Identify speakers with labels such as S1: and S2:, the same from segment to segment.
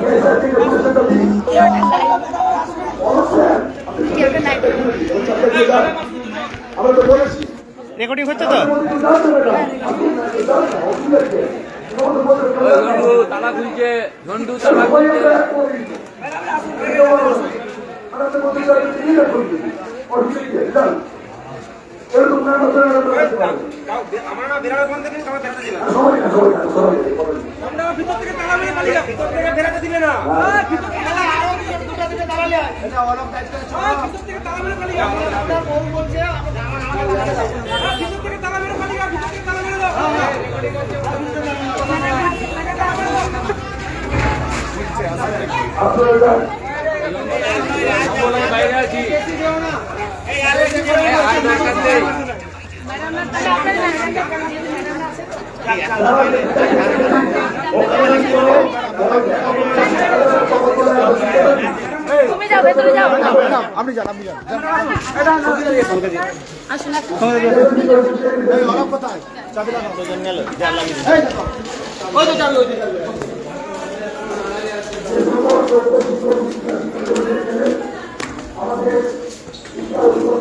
S1: মেয়েদের থেকে দিন আমরা তো? বলেছি
S2: রেকর্ডিং হচ্ছে তো?
S3: তালা খুলছে ঝন্ডু তালা খুলছে
S1: এরকম না
S4: আমরা না বেরানোর বন্ধ নেই আমার বেরাতে দিবে না
S1: সবাই না সবাই না সবাই
S4: আমরা ভিতর থেকে তালা মেরে পালিয়ে ভিতর থেকে বেরাতে দিবে না। ভিতর থেকে তালা ভিতর থেকে তালা মেরে এটা অলপ কাজ করে ভিতর থেকে তালা মেরে পালিয়ে আমরা বউ বলছে ভিতর থেকে তালা মেরে পালিয়ে ভিতর থেকে তালা মেরে দাও।
S1: আপনারা
S3: বাইরে আছি।
S5: তুমি যাও ভেতরে যাও
S2: আপনি যান আপনি যান
S5: আসুন আসুন
S2: এই অলাপ কোথায় চাবি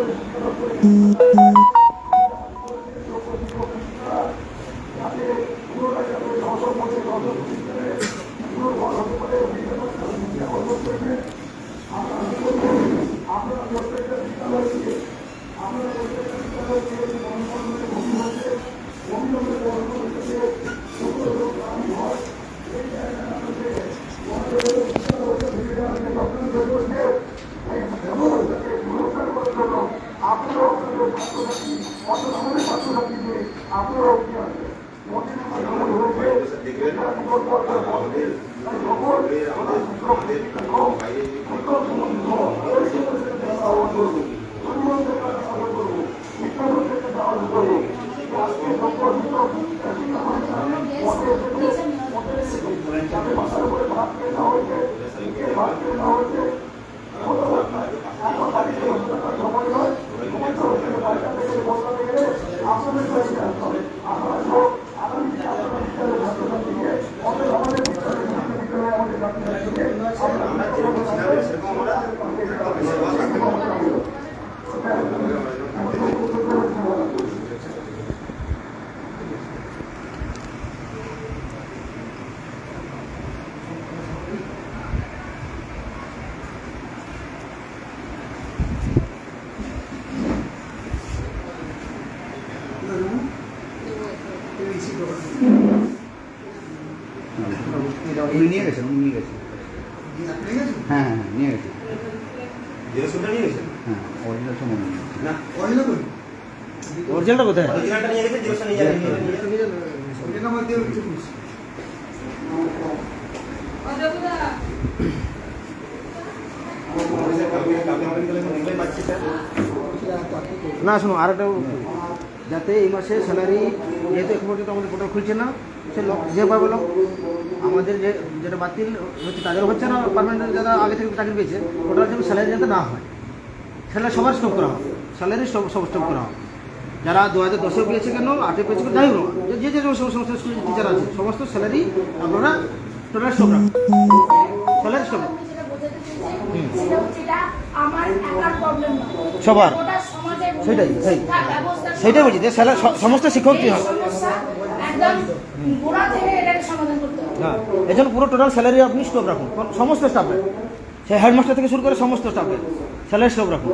S2: Mm-hmm. লাগাও দুজন গেল জাল লাগিয়ে এই দেখো ওই তো চাবি ওই তো চাবি
S6: উনি নিয়ে গেছেন উনি নিয়ে গেছেন। হ্যাঁ হ্যাঁ হ্যাঁ নিয়ে গেছেন।
S4: জেরক্সটা নিয়ে গেছেন?
S6: হ্যাঁ অরিজিনাল তো মনে
S4: না
S2: অরিজিনালটা কোথায়?
S4: অরিজিনালটা নিয়ে যাবেন
S2: না শুনো আর একটা যাতে এই মাসে স্যালারি যেহেতু এখন পর্যন্ত আমাদের পোর্টাল খুলছে না সে লক যে পাবে লক আমাদের যে যেটা বাতিল হচ্ছে তাদের হচ্ছে না পারমানেন্ট যারা আগে থেকে চাকরি পেয়েছে ওটার জন্য স্যালারি যাতে না হয়। স্যালারি সবার স্টপ করা হয় স্যালারি সব সব স্টপ করা হবে। যারা দু হাজার দশে পেয়েছে কেন আটে পেয়েছে কেন যাই হোক যে যে সমস্ত স্কুলের টিচার আছে সমস্ত স্যালারি আপনারা টোটাল স্টপ রাখুন। স্যালারি স্টপ রাখুন। সবার। সেটাই, সেই। সেইটাই বলছি যে স্যালারি সমস্ত শিক্ষক কি হয়?
S5: সমস্যা একদম গোড়া থেকে এটাকে সমাধান করতে হবে।
S2: না এই জন্য পুরো টোটাল স্যালারি আপনি স্টপ রাখুন। সমস্ত স্টাফের সে হেডমাস্টার থেকে শুরু করে সমস্ত স্টাফের স্যালারি স্টপ রাখুন।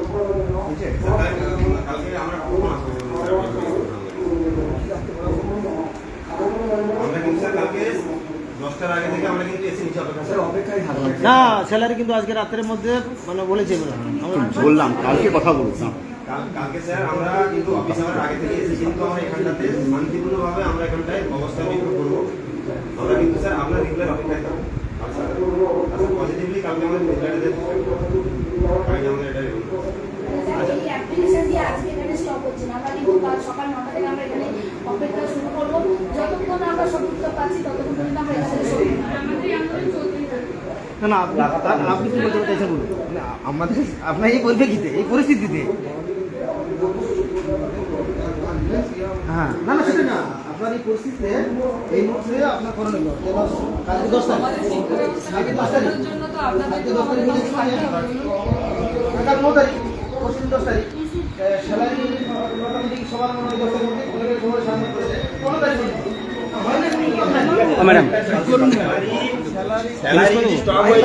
S2: না স্যালারি কিন্তু আজকে রাতের মধ্যে মানে বলেছে
S6: বললাম কালকে কথা বলুন না
S7: কাল- কালকে স্যার আমরা কিন্তু অফিস আওয়ার আগে থেকে এসে কিন্তু আমরা এখানটাতে শান্তিপূর্ণভাবে আমরা এখানটায় অবস্থান বিক্ষোভ করব। আমরা কিন্তু স্যার আপনার রেগুলার অপেক্ষায় থাকব। আর স্যার পজিটিভলি কালকে আমাদের কালকে এটা
S5: হচ্ছে না। আমরা কিন্তু কাল সকাল নটা থেকে আমরা এখানে অপেক্ষা শুরু করব। যতক্ষণ আমরা সব পাচ্ছি ততক্ষণ পর্যন্ত আমরা
S2: না না আপনি কি বলতে চাইছেন বলুন। মানে আমাদের আপনার এই পরিপ্রেক্ষিতে এই পরিস্থিতিতে হ্যাঁ না না সেটা না আপনার এই পরিস্থিতিতে এই মুহূর্তে আপনার করণীয় কালকে দশ তারিখ। কালকে দশ তারিখ। কালকে দশ তারিখ মানে ন তারিখ পরশু দশ তারিখ। স্যালারি মোটামুটি সবার মনে হয় দশ তারিখ ষোলো সামনে করেছে পনেরো তারিখ। হয় কোনো।
S6: ম্যাডাম।
S7: হয়ে